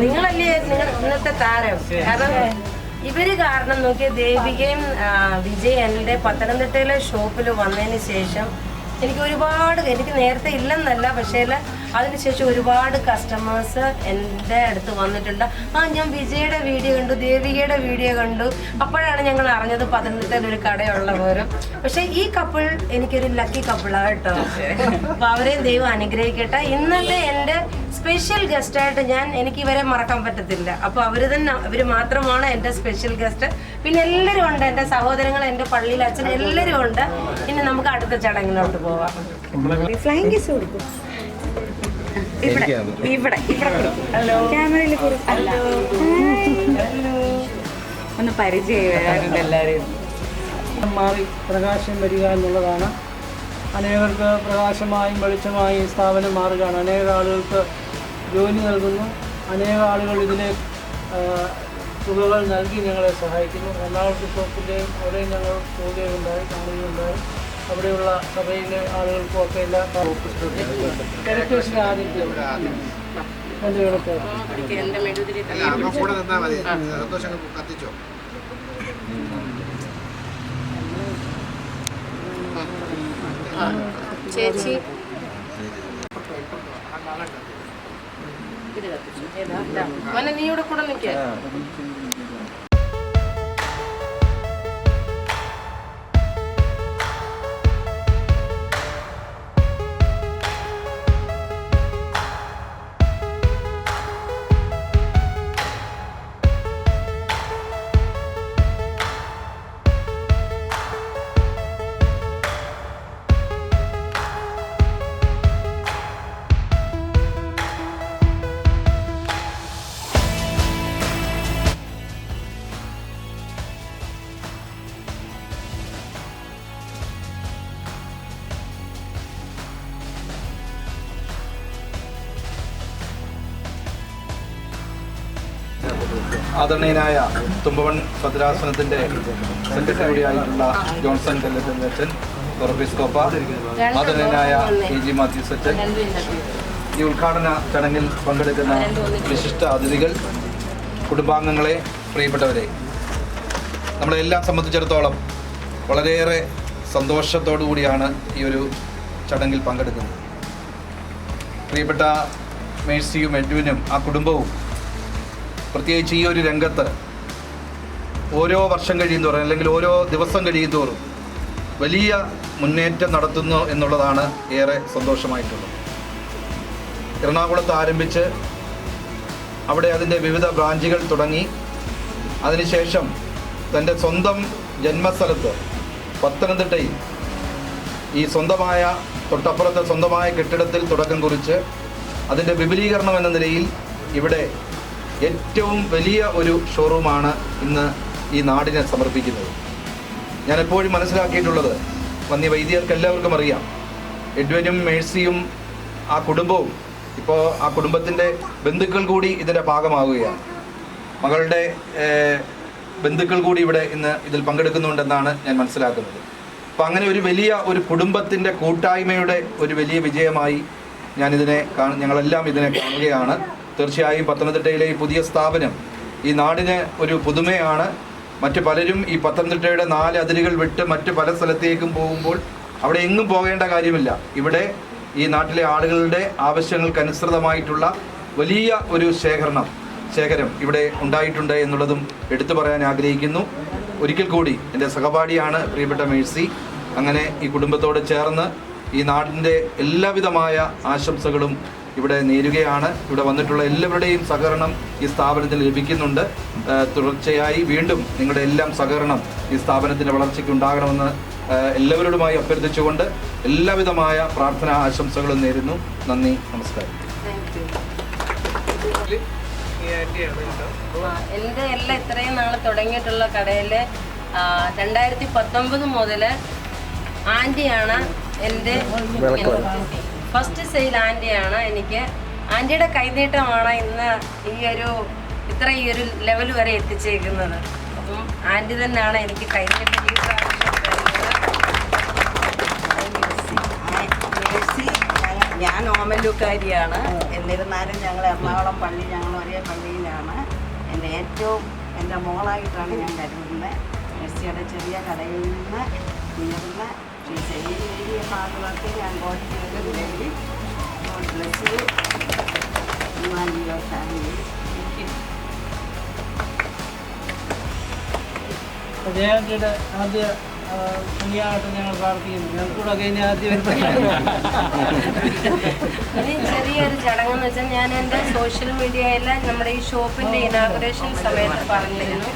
നിങ്ങളല്ലേ നിങ്ങൾ ഇന്നത്തെ താരം? കാരണം ഇവർ കാരണം നോക്കിയ ദേവികയും വിജയ് എന്റെ പത്തനംതിട്ടയിലെ ഷോപ്പിൽ വന്നതിന് ശേഷം എനിക്ക് ഒരുപാട് എനിക്ക് നേരത്തെ ഇല്ലെന്നല്ല പക്ഷേ അതിനുശേഷം ഒരുപാട് കസ്റ്റമേഴ്സ് എന്റെ അടുത്ത് വന്നിട്ടുണ്ട്. ആ ഞാൻ വിജയുടെ വീഡിയോ കണ്ടു ദേവികയുടെ വീഡിയോ കണ്ടു. അപ്പോഴാണ് ഞങ്ങൾ അറിഞ്ഞത് പത്തനംതിട്ടയിൽ ഒരു കടയുള്ള പോലും പക്ഷേ ഈ കപ്പിൾ എനിക്കൊരു ലക്കി കപ്പിളാണ് കേട്ടോ. അപ്പൊ അവരെയും ദൈവം അനുഗ്രഹിക്കട്ടെ. ഇന്നത്തെ എന്റെ സ്പെഷ്യൽ ഗസ്റ്റായിട്ട് ഞാൻ എനിക്ക് ഇവരെ മറക്കാൻ പറ്റത്തില്ല. അപ്പൊ അവർ തന്നെ അവർ മാത്രമാണ് എന്റെ സ്പെഷ്യൽ ഗസ്റ്റ് പിന്നെ എല്ലാവരും ഉണ്ട്. എന്റെ സഹോദരങ്ങൾ എന്റെ പള്ളിയിൽ അച്ഛൻ എല്ലാവരും ഉണ്ട്. ഇനി നമുക്ക് അടുത്ത ചടങ്ങിലോട്ട് പോവാം. ഫ്ലൈങ് കിസ് കൊടുക്കും. ഇവിടെ ഇവിടെ ഇവിടെ ഹലോ ക്യാമറയിൽ ഹലോ ഒന്ന് പരിചയം വരാറുണ്ട് എല്ലാവരെയും. മാറി പ്രകാശം വരിക എന്നുള്ളതാണ്. അനേകർക്ക് പ്രകാശമായും വെളിച്ചമായും സ്ഥാപനം മാറുകയാണ്. അനേക ആളുകൾക്ക് ജോലി നൽകുന്നു. അനേക ആളുകൾ ഇതിനെ തുകകൾ നൽകി ഞങ്ങളെ സഹായിക്കുന്നു. എല്ലാവർക്കും ഷോപ്പിന്റെയും അവിടെയും ഞങ്ങൾ പോവുകയുണ്ടായി കാണുകയുണ്ടായി. അവിടെയുള്ള സഭയിലെ ആളുകൾക്കും ഒക്കെ എല്ലാ ചേച്ചി? നീ ഇവിടെ കൂടെ നിൽക്കുക ആദരണീയനായ തുമ്പവൺ ഭദ്രാസനത്തിന്റെ സെക്രട്ടറി കൂടിയായിട്ടുള്ള ജോൺസൺ കല്ലത്തിന്റെ അച്ഛൻ കോപ്പ ആദരണീയനായ എ ജി മാത്യൂസ് അച്ഛൻ ഈ ഉദ്ഘാടന ചടങ്ങിൽ പങ്കെടുക്കുന്ന വിശിഷ്ട അതിഥികൾ കുടുംബാംഗങ്ങളെ പ്രിയപ്പെട്ടവരെ നമ്മളെല്ലാം സംബന്ധിച്ചിടത്തോളം വളരെയേറെ സന്തോഷത്തോടു കൂടിയാണ് ഈ ഒരു ചടങ്ങിൽ പങ്കെടുക്കുന്നത്. പ്രിയപ്പെട്ട മേഴ്സിയും എഡ്വിനും ആ കുടുംബവും പ്രത്യേകിച്ച് ഈ ഒരു രംഗത്ത് ഓരോ വർഷം കഴിയും തോറും അല്ലെങ്കിൽ ഓരോ ദിവസം കഴിയും തോറും വലിയ മുന്നേറ്റം നടത്തുന്നു എന്നുള്ളതാണ് ഏറെ സന്തോഷമായിട്ടുള്ളത്. എറണാകുളത്ത് ആരംഭിച്ച് അവിടെ അതിന്റെ വിവിധ ബ്രാഞ്ചുകൾ തുടങ്ങി. അതിനുശേഷം തന്റെ സ്വന്തം ജന്മസ്ഥലത്ത് പത്തനംതിട്ടയിൽ ഈ സ്വന്തമായ തൊട്ടപ്പുറത്തെ സ്വന്തമായ കെട്ടിടത്തിൽ തുടക്കം കുറിച്ച് അതിന്റെ വിപുലീകരണം എന്ന നിലയിൽ ഇവിടെ ഏറ്റവും വലിയ ഒരു ഷോറൂമാണ് ഇന്ന് ഈ നാടിനെ സമർപ്പിക്കുന്നത്. ഞാൻ എപ്പോഴും മനസ്സിലാക്കിയിട്ടുള്ളത് വന്നി വൈദ്യർക്ക് എല്ലാവർക്കും അറിയാം. എഡ്വനും മേഴ്സിയും ആ കുടുംബവും ഇപ്പോൾ ആ കുടുംബത്തിന്റെ ബന്ധുക്കൾ കൂടി ഇതിന്റെ ഭാഗമാവുകയാണ്. മകളുടെ ബന്ധുക്കൾ കൂടി ഇവിടെ ഇന്ന് ഇതിൽ പങ്കെടുക്കുന്നുണ്ടെന്നാണ് ഞാൻ മനസ്സിലാക്കുന്നത്. അപ്പോൾ അങ്ങനെ ഒരു വലിയ ഒരു കുടുംബത്തിന്റെ കൂട്ടായ്മയുടെ ഒരു വലിയ വിജയമായി ഞാനിതിനെ കാണ ഞങ്ങളെല്ലാം ഇതിനെ കാണുകയാണ്. തീർച്ചയായും പത്തനംതിട്ടയിലെ ഈ പുതിയ സ്ഥാപനം ഈ നാടിന് ഒരു പുതുമയാണ്. മറ്റ് പലരും ഈ പത്തനംതിട്ടയുടെ നാല് അതിരുകൾ വിട്ട് മറ്റ് പല സ്ഥലത്തേക്കും പോകുമ്പോൾ അവിടെ എങ്ങും പോകേണ്ട കാര്യമില്ല. ഇവിടെ ഈ നാട്ടിലെ ആളുകളുടെ ആവശ്യങ്ങൾക്കനുസൃതമായിട്ടുള്ള വലിയ ഒരു ശേഖരണം ശേഖരം ഇവിടെ ഉണ്ടായിട്ടുണ്ട് എന്നുള്ളതും എടുത്തു പറയാൻ ആഗ്രഹിക്കുന്നു. ഒരിക്കൽ കൂടി എന്റെ സഹപാഠിയാണ് പ്രിയപ്പെട്ട മേഴ്സി. അങ്ങനെ ഈ കുടുംബത്തോട് ചേർന്ന് ഈ നാടിന്റെ എല്ലാവിധമായ ആശംസകളും ഇവിടെ നേരുകയാണ്. ഇവിടെ വന്നിട്ടുള്ള എല്ലാവരുടെയും സഹകരണം ഈ സ്ഥാപനത്തിന് ലഭിക്കുന്നുണ്ട്. തുടർച്ചയായി വീണ്ടും നിങ്ങളുടെ എല്ലാം സഹകരണം ഈ സ്ഥാപനത്തിന്റെ വളർച്ചയ്ക്ക് ഉണ്ടാകണമെന്ന് എല്ലാവരോടുമായി അഭ്യർത്ഥിച്ചുകൊണ്ട് എല്ലാവിധമായ പ്രാർത്ഥനാ ആശംസകളും നേരുന്നു. നന്ദി നമസ്കാരം. എന്റെ എല്ലാം ഇത്രയും നാൾ തുടങ്ങിയിട്ടുള്ള കടയിൽ രണ്ടായിരത്തി പത്തൊമ്പത് മുതൽ ആന്റിയാണ് എന്റെ ഫസ്റ്റ് സെയിൽ ആന്റിയാണ്. എനിക്ക് ആന്റിയുടെ കൈനീട്ടമാണ് ഇന്ന് ഈ ഒരു ഇത്ര ഈ ഒരു ലെവൽ വരെ എത്തിച്ചേക്കുന്നത്. അപ്പം ആന്റി തന്നെയാണ് എനിക്ക് കൈനീട്ടം ഞാൻ ഓമല്ലൂക്കാരിയാണ്. എന്നിരുന്നാലും ഞങ്ങൾ എറണാകുളം പള്ളി ഞങ്ങൾ ഒരേ പള്ളിയിലാണ്. എന്റെ ഏറ്റവും എന്റെ മോളായിട്ടാണ് ഞാൻ കരുതുന്നത്. മെസ്സിയുടെ ചെറിയ കടയിൽ നിന്ന് ഉയർന്ന യുവർ ഫാമിലി ജയാന്റിയുടെ ആദ്യ കല്യാണത്തെ ഞങ്ങൾ പ്രാർത്ഥിക്കുന്നു. ഞങ്ങൾക്കൂടെ കഴിഞ്ഞ ആദ്യം ചെറിയൊരു ചടങ്ങെന്ന് വെച്ചാൽ ഞാൻ എന്റെ സോഷ്യൽ മീഡിയയിൽ നമ്മുടെ ഈ ഷോപ്പിന്റെ ഇനാഗുറേഷൻ സമയത്ത് പറഞ്ഞിരുന്നു.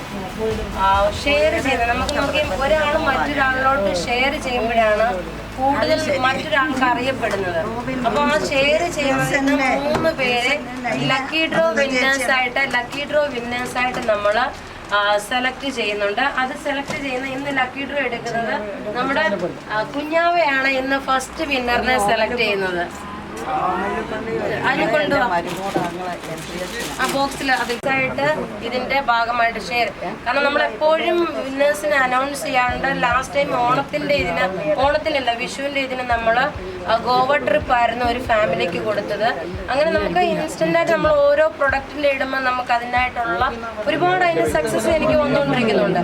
ഷെയർ ചെയ്ത് നമുക്ക് നോക്കി ഒരാൾ മറ്റൊരാളിലോട്ട് ഷെയർ ചെയ്യുമ്പോഴാണ് കൂടുതൽ മറ്റൊരാൾക്ക് അറിയപ്പെടുന്നത്. അപ്പൊ ആ ഷെയർ ചെയ്യുന്ന മൂന്ന് പേരെ ലക്കി ഡ്രോ വിന്നേഴ്സ് ആയിട്ട് ലക്കി ഡ്രോ വിന്നേഴ്സ് ആയിട്ട് നമ്മൾ സെലക്ട് ചെയ്യുന്നുണ്ട്. അത് സെലക്ട് ചെയ്യുന്ന ഇന്ന് ലക്കി ഡ്രോ എടുക്കുന്നത് നമ്മുടെ കുഞ്ഞാവയാണ് ഇന്ന് ഫസ്റ്റ് വിന്നറിനെ സെലക്ട് ചെയ്യുന്നത്. അതിന് ആ ബോക്സിൽ അതിലായിട്ട് ഇതിന്റെ ഭാഗമായിട്ട് ഷെയർ കാരണം നമ്മൾ എപ്പോഴും വിന്നേഴ്സിനെ അനൗൺസ് ചെയ്യാറുണ്ട് ലാസ്റ്റ് ടൈം ഓണത്തിന്റെ ഇതിന് ഓണത്തിനല്ല വിഷുവിന്റെ ഇതിന് നമ്മൾ ഗോവ ട്രിപ്പ് ആയിരുന്നു ഒരു ഫാമിലിക്ക് കൊടുത്തത്. അങ്ങനെ നമുക്ക് ഇൻസ്റ്റന്റ് ആയിട്ട് നമ്മൾ ഓരോ പ്രൊഡക്റ്റിന്റെ ഇടുമ്പോൾ നമുക്ക് അതിനായിട്ടുള്ള ഒരുപാട് അതിന് സക്സസ് എനിക്ക് വന്നുകൊണ്ടിരിക്കുന്നുണ്ട്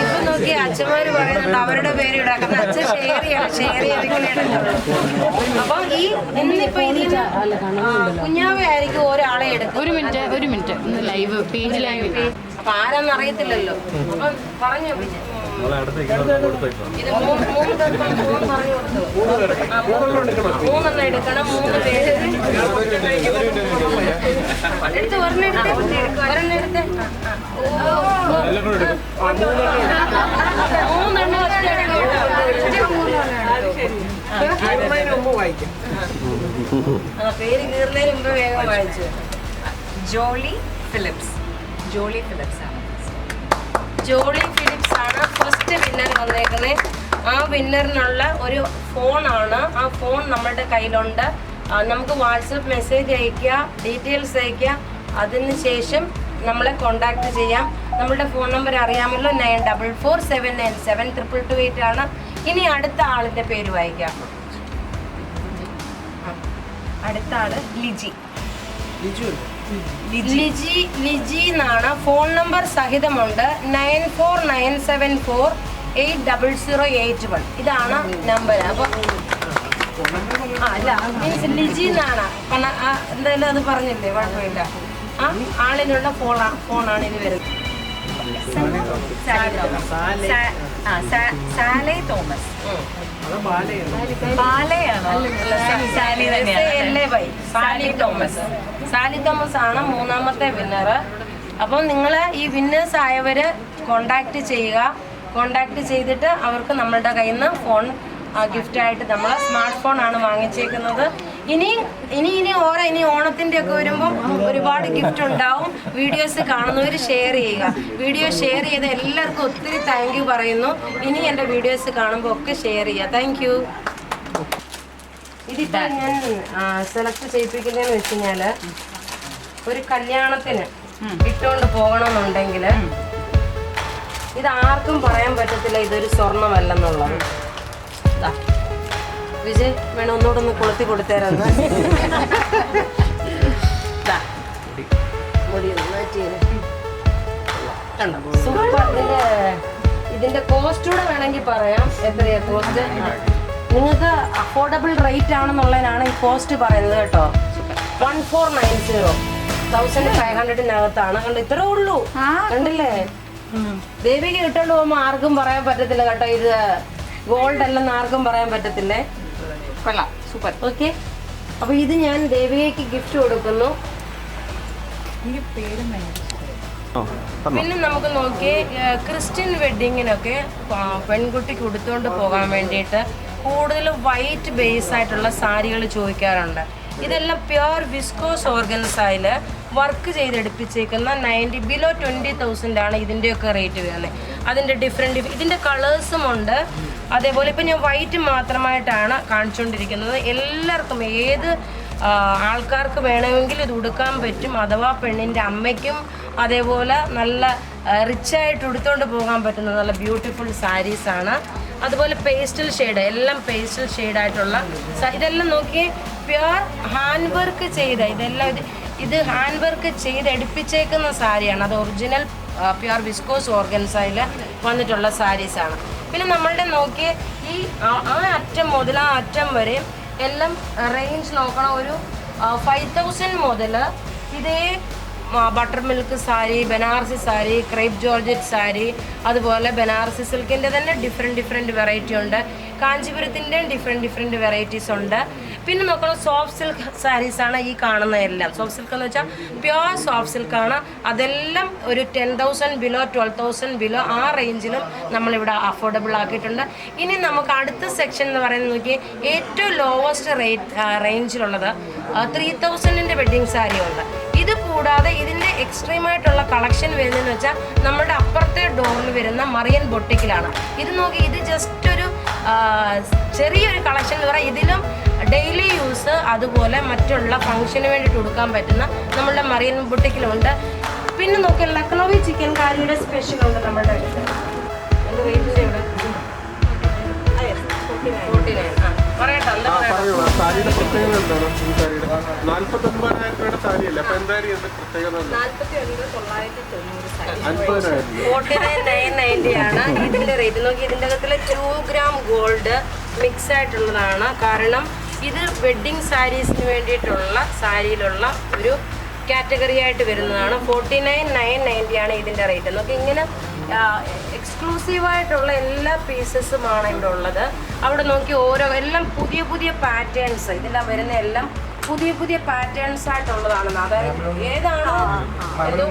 ഇപ്പൊ നോക്കി അച്ഛന്മാർ പറയുന്നുണ്ട് അവരുടെ പേര് ഇടാക്കുന്ന അച്ഛൻ ഷെയർ ചെയ്യണം ഷെയർ ചെയ്യാൻ അപ്പൊ ഈ കുഞ്ഞാവയായിരിക്കും ഒരാളെ എടുക്കും ഒരു മിനിറ്റ് ഒരു മിനിറ്റ്. ഒന്ന് ലൈവ് പേജ് ലൈവ് അപ്പൊ ആരാന്ന് അറിയത്തില്ലല്ലോ. അപ്പൊ പറഞ്ഞു ഇത് മൂന്ന് മൂന്ന് പറഞ്ഞു കൊടുത്തു. ആ, മൂന്ന് മൂന്നെണ്ണം എടുക്കണം മൂന്ന് പേര് എടുത്ത് ഒരെണ്ണം എടുത്ത്. ഒരെണ്ണം എടുത്ത്. മൂന്നെണ്ണം. ഒറ്റ പേര് വേഗം ജോളി ഫിലിപ്സ്. ജോളി ഫിലിപ്സ് ആണ്. ജോളി ഫിലിപ്സ് ആണ് ഫസ്റ്റ് വിന്നർ വന്നേക്കുന്നത് ആ വിന്നറിനുള്ള ഒരു ഫോൺ ആണ്. ആ ഫോൺ നമ്മളുടെ കയ്യിലുണ്ട്. നമുക്ക് വാട്സപ്പ് മെസ്സേജ് അയക്കുക ഡീറ്റെയിൽസ് അയക്കുക അതിന് ശേഷം നമ്മളെ കോണ്ടാക്ട് ചെയ്യാം. നമ്മളുടെ ഫോൺ നമ്പർ അറിയാമല്ലോ nine double four seven nine seven triple two eight ആണ്. ഇനി അടുത്ത ആളിന്റെ പേര് വായിക്കാം. അടുത്ത ആൾ ലിജി. ലിജി ലിജി. എന്നാണ്. Phone number സഹിതമുണ്ട്. Nine four nine seven four eight double zero eight one. ഇതാണ് നമ്പർ. അപ്പൊ അല്ല മീൻസ് ലിജി എന്നാണ്. എന്തായാലും അത് പറഞ്ഞില്ലേ? കുഴപ്പമില്ല. ആ ആളിനുള്ള ഫോണാണ് ഫോണാണ് ഇത് വരുന്നത്. Sally Thomas. സാലേ Sally Thomas Sally Thomas ആണ് മൂന്നാമത്തെ വിന്നർ അപ്പം നിങ്ങൾ ഈ വിന്നേഴ്സ് ആയവർ കോണ്ടാക്ട് ചെയ്യുക കോണ്ടാക്ട് ചെയ്തിട്ട് അവർക്ക് നമ്മളുടെ കയ്യിൽ നിന്ന് ഫോൺ ഗിഫ്റ്റ് ആയിട്ട് നമ്മൾ സ്മാർട്ട് ഫോൺ ആണ് വാങ്ങിച്ചേക്കുന്നത്. ഇനി ഇനി ഇനി ഓരോ ഇനി ഓണത്തിന്റെ ഒക്കെ വരുമ്പം ഒരുപാട് ഗിഫ്റ്റ് ഉണ്ടാവും. വീഡിയോസ് കാണുന്നവർ ഷെയർ ചെയ്യുക. വീഡിയോ ഷെയർ ചെയ്ത് എല്ലാവർക്കും ഒത്തിരി താങ്ക് യു പറയുന്നു. ഇനി എന്റെ വീഡിയോസ് കാണുമ്പോൾ ഒക്കെ ഷെയർ ചെയ്യുക. താങ്ക് യു ഇതിപ്പോ ഞാൻ സെലക്ട് ചെയ്യിപ്പിക്കുന്നതെന്ന് വെച്ച് കഴിഞ്ഞാൽ ഒരു കല്യാണത്തിന് ഇട്ടുകൊണ്ട് പോകണമെന്നുണ്ടെങ്കിൽ ഇത് ആർക്കും പറയാൻ പറ്റത്തില്ല ഇതൊരു സ്വർണമല്ലെന്നുള്ളത്. ദാ. വിജയ് വേണം ഒന്നുകൂടെ ഒന്ന് കൊളുത്തി കൊടുത്തേരാന്ന്. മുടി? സൂപ്പർ. ഇതിന്റെ ഇതിന്റെ കോസ്റ്റ് കൂടെ വേണമെങ്കിൽ പറയാം. എത്രയാ കോസ്റ്റ് നിങ്ങൾക്ക് അഫോർഡബിൾ റേറ്റ് ആണെന്നുള്ളതിനാണ് ഈ കോസ്റ്റ് പറയുന്നത് കേട്ടോ. One four nine zero thousand five ഹൺഡ്രഡിനകത്താണ് കണ്ടോ? ഇത്രേ ഉള്ളൂ. കണ്ടില്ലേ? ദേവിക്ക് കിട്ടോണ്ട് പോകുമ്പോൾ ആർക്കും പറയാൻ പറ്റത്തില്ല കേട്ടോ ഇത്. ഗോൾഡ് അല്ലെന്ന് ആർക്കും പറയാൻ പറ്റത്തില്ലേ? കൊള്ളാം സൂപ്പർ ഓക്കെ അപ്പൊ ഇത് ഞാൻ ദേവികയ്ക്ക് ഗിഫ്റ്റ് കൊടുക്കുന്നു. പിന്നെ നമുക്ക് നോക്കി ക്രിസ്ത്യൻ വെഡിങ്ങിനൊക്കെ പെൺകുട്ടി പെൺകുട്ടിക്ക് ഉടുത്തുകൊണ്ട് പോകാൻ വേണ്ടിയിട്ട് കൂടുതൽ വൈറ്റ് ബേസ് ആയിട്ടുള്ള സാരികൾ ചോദിക്കാറുണ്ട്. ഇതെല്ലാം പ്യുർ വിസ്കോസ് ഓർഗൻസായിൽ വർക്ക് ചെയ്തെടുപ്പിച്ചേക്കുന്ന നയന്റി ബിലോ ട്വന്റി തൗസൻഡാണ് ആണ് ഇതിന്റെയൊക്കെ റേറ്റ് വരുന്നത്. അതിന്റെ ഡിഫറെന്റ് ഇതിന്റെ കളേഴ്സും ഉണ്ട്. അതേപോലെ ഇപ്പം ഞാൻ വൈറ്റ് മാത്രമായിട്ടാണ് കാണിച്ചുകൊണ്ടിരിക്കുന്നത് എല്ലാവർക്കും ഏത് ആൾക്കാർക്ക് വേണമെങ്കിൽ ഇത് ഉടുക്കാൻ പറ്റും. അഥവാ പെണ്ണിന്റെ അമ്മയ്ക്കും അതേപോലെ നല്ല റിച്ചായിട്ട് ഉടുത്തുകൊണ്ട് പോകാൻ പറ്റുന്ന നല്ല ബ്യൂട്ടിഫുൾ സാരീസാണ് അതുപോലെ പേസ്റ്റൽ ഷെയ്ഡ് എല്ലാം പേസ്റ്റൽ ഷെയ്ഡായിട്ടുള്ള ഇതെല്ലാം നോക്കി പ്യുർ ഹാൻഡ് വർക്ക് ചെയ്ത ഇതെല്ലാം ഇത് ഇത് ഹാൻഡ് വർക്ക് ചെയ്ത് എടുപ്പിച്ചേക്കുന്ന സാരിയാണ് അത് ഒറിജിനൽ പ്യുർ വിസ്കോസ് ഓർഗൻസയിൽ വന്നിട്ടുള്ള സാരീസാണ് പിന്നെ നമ്മളുടെ നോക്കിയ ഈ ആ- അറ്റം മുതൽ ആ അറ്റം വരെ എല്ലാം റേഞ്ച് നോക്കണം. ഒരു ഫൈവ് തൗസൻഡ് മുതൽ ഇതേ butter milk sari Banarasi sari crepe georgette sari അതുപോലെ ബനാറസി സിൽക്കിന്റെ തന്നെ ഡിഫറെന്റ് ഡിഫറെന്റ് വെറൈറ്റി ഉണ്ട്. കാഞ്ചീപുരത്തിന്റെയും ഡിഫറെന്റ് ഡിഫറെന്റ് വെറൈറ്റീസ് ഉണ്ട്. പിന്നെ നോക്കണം സോഫ്റ്റ് സിൽക്ക് സാരീസാണ് ഈ കാണുന്ന എല്ലാം. സോഫ്റ്റ് സിൽക്ക് എന്ന് വെച്ചാൽ പ്യുവർ സോഫ്റ്റ് സിൽക്കാണ് അതെല്ലാം ഒരു ten thousand below twelve thousand below ആ റേഞ്ചിലും നമ്മളിവിടെ അഫോർഡബിൾ ആക്കിയിട്ടുണ്ട്. ഇനി നമുക്ക് അടുത്ത സെക്ഷൻ എന്ന് പറയുന്നത് നോക്കി ഏറ്റവും ലോവസ്റ്റ് റേറ്റ് റേഞ്ചിലുള്ളത് ത്രീ തൗസൻഡിന്റെ വെഡ്ഡിങ് സാരി ഉണ്ട്. ഇത് കൂടാതെ ഇതിന്റെ എക്സ്ട്രീമായിട്ടുള്ള കളക്ഷൻ വരുന്നതെന്ന് വെച്ചാൽ നമ്മുടെ അപ്പുറത്തെ ഡോറിൽ വരുന്ന മറിയൻ ബൊട്ടിക്കിലാണ് ഇത് നോക്കി ഇത് ജസ്റ്റ് ഒരു ചെറിയൊരു കളക്ഷൻ എന്ന് പറയാം ഇതിലും ഡെയിലി യൂസ് അതുപോലെ മറ്റുള്ള ഫംഗ്ഷന് വേണ്ടിയിട്ട് കൊടുക്കാൻ പറ്റുന്ന നമ്മളുടെ മറിയൻ ബുട്ടിക്കിലുണ്ട് പിന്നെ നോക്കി ലക്നോവി ചിക്കൻ കാരിയുടെ സ്പെഷ്യൽ ഉണ്ട് നമ്മുടെ അടുത്ത്. അതിന്റെ റേറ്റിന്റെ ഇവിടെ? ഫോർട്ടി നയൻ ആ പറയട്ടോ എന്താ പറയട്ടോ? സാരിയുടെ പ്രത്യേകത എന്താണ്? ഈ സാരിയുടെ? രൂപയുടെ സാരിയല്ലേ? അപ്പൊ എന്തായാലും ഇതിന്റെ പ്രത്യേകത ആണ് ഇതിന്റെ റേറ്റ് നോക്കി ഇതിന്റെ അകത്തിൽ ടു ഗ്രാം ഗോൾഡ് മിക്സ് ആയിട്ടുള്ളതാണ്. കാരണം ഇത് വെഡ്ഡിങ് സാരീസിന് വേണ്ടിയിട്ടുള്ള സാരിയിലുള്ള ഒരു കാറ്റഗറി ആയിട്ട് വരുന്നതാണ്. ഫോർട്ടി നയൻ നയൻ നയന്റി ആണ് ഇതിന്റെ റേറ്റ്. നമുക്ക് ഇങ്ങനെ എക്സ്ക്ലൂസീവായിട്ടുള്ള എല്ലാ പീസസുമാണ് ഇവിടെ ഉള്ളത്. അവിടെ നോക്കി ഓരോ എല്ലാം പുതിയ പുതിയ പാറ്റേൺസ് ഇതെല്ലാം വരുന്ന എല്ലാം പുതിയ പുതിയ പാറ്റേൺസ് ആയിട്ടുള്ളതാണ് അതായത് ഏതാണോ എന്തോ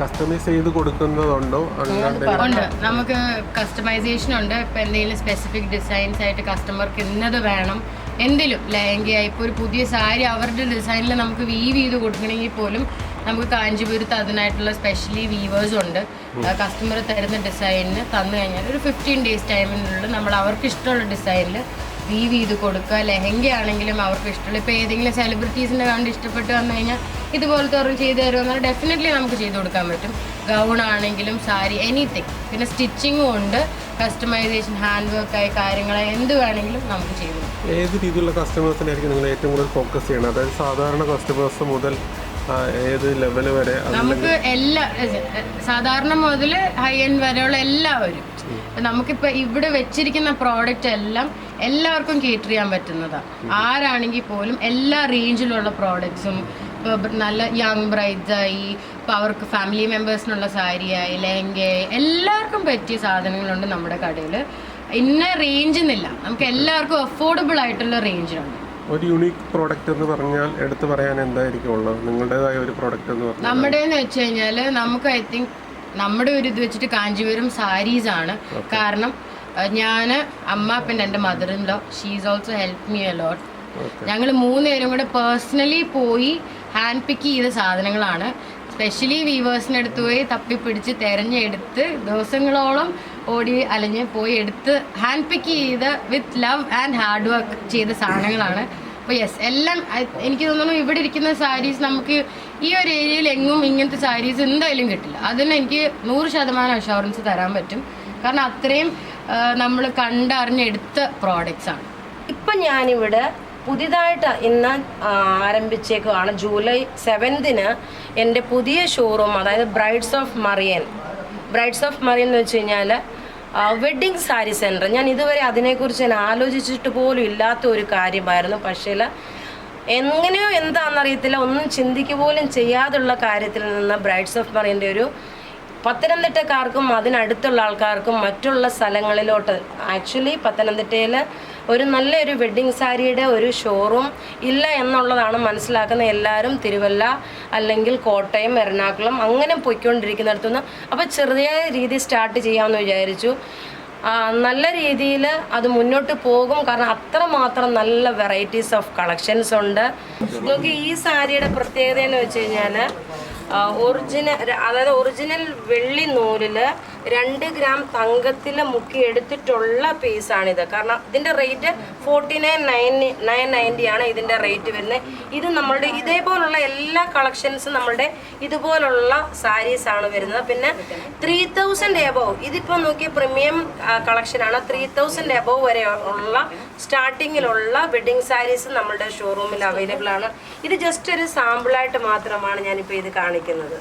കസ്റ്റമൈസ് ചെയ്ത് കൊടുക്കുന്നതുണ്ടോ? ഉണ്ട്. നമുക്ക് കസ്റ്റമൈസേഷൻ ഉണ്ട്. ഇപ്പം എന്തെങ്കിലും സ്പെസിഫിക് ഡിസൈൻസ് ആയിട്ട് കസ്റ്റമർക്ക് ഇന്നത് വേണം. എന്തിലും ലഹങ്ക ഇപ്പോൾ ഒരു പുതിയ സാരി അവരുടെ ഡിസൈനിൽ നമുക്ക് വീവ് ചെയ്ത് കൊടുക്കണമെങ്കിൽ പോലും നമുക്ക് കാഞ്ചീപുരത്ത് അതിനായിട്ടുള്ള സ്പെഷ്യലി വീവേഴ്സ് ഉണ്ട്. കസ്റ്റമർ തരുന്ന ഡിസൈനിന് തന്നു കഴിഞ്ഞാൽ ഒരു ഫിഫ്റ്റീൻ ഡേയ്സ് ടൈമിനുള്ളിൽ നമ്മൾ അവർക്ക് ഇഷ്ടമുള്ള ഡിസൈനിൽ വീവ് ചെയ്ത് കൊടുക്കുക. ലെഹങ്ക ആണെങ്കിലും അവർക്ക് ഇഷ്ടമുള്ള ഇപ്പോൾ ഏതെങ്കിലും സെലിബ്രിറ്റീസിന്റെ കണ്ട് ഇഷ്ടപ്പെട്ട് വന്നു കഴിഞ്ഞാൽ ഇതുപോലത്തെ ഓർഡർ ചെയ്തു തരുമെന്നാൽ ഡെഫിനറ്റ്ലി നമുക്ക് ചെയ്ത് കൊടുക്കാൻ പറ്റും. ഗൗൺ ആണെങ്കിലും സാരി എനിത്തിങ് പിന്നെ സ്റ്റിച്ചിങ്ങും ഉണ്ട്. കസ്റ്റമൈസേഷൻ ഹാൻഡ് വർക്കായി കാര്യങ്ങളായി എന്ത് വേണമെങ്കിലും നമുക്ക് ചെയ്തു ഏത് രീതിയിലുള്ള കസ്റ്റമേഴ്സിനായിരിക്കും നിങ്ങൾ ഏറ്റവും കൂടുതൽ ഫോക്കസ് ചെയ്യണം അതായത് സാധാരണ കസ്റ്റമേഴ്സ് മുതൽ ഏത് ലെവൽ വരെ നമുക്ക് എല്ലാ സാധാരണ മുതൽ ഹൈ എൻഡ് വരെയുള്ള എല്ലാവരും. നമുക്കിപ്പോൾ നമുക്കിപ്പോ ഇവിടെ വെച്ചിരിക്കുന്ന പ്രോഡക്റ്റ് എല്ലാം എല്ലാവർക്കും കേറ്റർ ചെയ്യാൻ പറ്റുന്നതാണ് ആരാണെങ്കിൽ പോലും എല്ലാ റേഞ്ചിലുള്ള പ്രോഡക്ട്സും നല്ല യങ് ബ്രൈഡ്സായി ഇപ്പോൾ അവർക്ക് ഫാമിലി മെമ്പേഴ്സിനുള്ള സാരിയായി ലെങ്ക എല്ലാവർക്കും പറ്റിയ സാധനങ്ങളുണ്ട് നമ്മുടെ കടയിൽ ഇന്ന റേഞ്ച് എന്നില്ല നമുക്ക് എല്ലാവർക്കും അഫോർഡബിൾ ആയിട്ടുള്ള റേഞ്ചിലുണ്ട് ഒരു യുണീക്ക് പ്രോഡക്റ്റ് എന്ന് പറഞ്ഞാൽ എടുത്തു പറയാൻ എന്തായിരിക്കും ഉള്ളത് നിങ്ങളുടേതായ ഒരു പ്രോഡക്റ്റ് എന്ന് പറഞ്ഞാൽ. നമ്മുടെ എന്ന് വെച്ച് കഴിഞ്ഞാൽ നമുക്ക് ഐ തിങ്ക് നമ്മുടെ ഒരു ഇത് വെച്ചിട്ട് കാഞ്ചിപുരം സാരീസ് ആണ്. കാരണം ഞാൻ അമ്മ പിന്നെ എന്റെ mother in law she's also help me a lot ഞങ്ങൾ മൂന്നുപേരും കൂടെ പേഴ്സണലി പോയി ഹാൻഡ് പിക്ക് ചെയ്ത സാധനങ്ങളാണ്. സ്പെഷ്യലി വീവേഴ്സിന്റെ അടുത്ത് പോയി തപ്പിപ്പിടിച്ച് തിരഞ്ഞെടുത്ത് ദിവസങ്ങളോളം ഓടി അലഞ്ഞ് പോയി എടുത്ത് ഹാൻഡ് പിക്ക് ചെയ്ത് with love and hard work ചെയ്ത സാധനങ്ങളാണ്. അപ്പോൾ യെസ് എല്ലാം എനിക്ക് തോന്നുന്നു ഇവിടെ ഇരിക്കുന്ന സാരീസ് നമുക്ക് ഈ ഒരു ഏരിയയിൽ എങ്ങും ഇങ്ങനത്തെ സാരീസ് എന്തായാലും കിട്ടില്ല. അതിന് എനിക്ക് നൂറ് ശതമാനം അഷുറൻസ് തരാൻ പറ്റും. കാരണം അത്രയും നമ്മൾ കണ്ടറിഞ്ഞെടുത്ത പ്രോഡക്റ്റ്സ് ആണ്. ഇപ്പം ഞാനിവിടെ പുതിയതായിട്ട് ഇന്ന് ആരംഭിച്ചേക്കുവാണ് ജൂലൈ സെവൻതിന് എന്റെ പുതിയ ഷോറൂം അതായത് brides of Mariyan brides of Mariyan എന്ന് വെച്ച് കഴിഞ്ഞാൽ വെഡ്ഡിങ് സാരി സെന്റർ ഞാൻ ഇതുവരെ അതിനെക്കുറിച്ച് ഞാൻ ആലോചിച്ചിട്ട് പോലും ഇല്ലാത്ത ഒരു കാര്യമായിരുന്നു. പക്ഷേ എങ്ങനെയോ എന്താണെന്നറിയത്തില്ല. ഒന്നും ചിന്തിക്കുക പോലും ചെയ്യാതുള്ള കാര്യത്തിൽ നിന്ന് ബ്രൈഡ്സ് ഓഫ് മറിയന്റെ ഒരു പത്തനംതിട്ടക്കാർക്കും അതിനടുത്തുള്ള ആൾക്കാർക്കും മറ്റുള്ള സ്ഥലങ്ങളിലോട്ട് ആക്ച്വലി പത്തനംതിട്ടയിൽ ഒരു നല്ലൊരു വെഡ്ഡിങ് സാരിയുടെ ഒരു ഷോറൂം ഇല്ല എന്നുള്ളതാണ് മനസ്സിലാക്കുന്ന എല്ലാവരും തിരുവല്ല അല്ലെങ്കിൽ കോട്ടയം എറണാകുളം അങ്ങനെ പൊയ്ക്കൊണ്ടിരിക്കുന്നിടത്തുനിന്ന്. അപ്പോൾ ചെറിയ രീതി സ്റ്റാർട്ട് ചെയ്യാമെന്ന് വിചാരിച്ചു. നല്ല രീതിയിൽ അത് മുന്നോട്ട് പോകും. കാരണം അത്രമാത്രം നല്ല വെറൈറ്റീസ് ഓഫ് കളക്ഷൻസ് ഉണ്ട്. നോക്കി ഈ സാരിയുടെ പ്രത്യേകത എന്ന് വെച്ച് കഴിഞ്ഞാൽ ഒറിജിനൽ അതായത് ഒറിജിനൽ വെള്ളി നൂലിൽ രണ്ട് ഗ്രാം തങ്കത്തിൽ മുക്കി എടുത്തിട്ടുള്ള പീസാണിത് കാരണം ഇതിന്റെ rate forty nine nine nine ninety ആണ് ഇതിന്റെ റേറ്റ് വരുന്നത്. ഇത് നമ്മളുടെ ഇതേപോലുള്ള എല്ലാ കളക്ഷൻസും നമ്മളുടെ ഇതുപോലുള്ള സാരീസാണ് വരുന്നത്. പിന്നെ ത്രീ തൗസൻഡ് എബോവ് ഇതിപ്പോൾ നോക്കിയ പ്രീമിയം കളക്ഷനാണ് ത്രീ തൗസൻഡ് എബോവ് വരെ ഉള്ള സ്റ്റാർട്ടിങ്ങിലുള്ള വെഡിങ് സാരീസ് നമ്മളുടെ ഷോറൂമിൽ അവൈലബിൾ ആണ്. ഇത് ജസ്റ്റ് ഒരു സാമ്പിളായിട്ട് മാത്രമാണ് ഞാനിപ്പോൾ ഇത് കാണിക്കുന്നത്.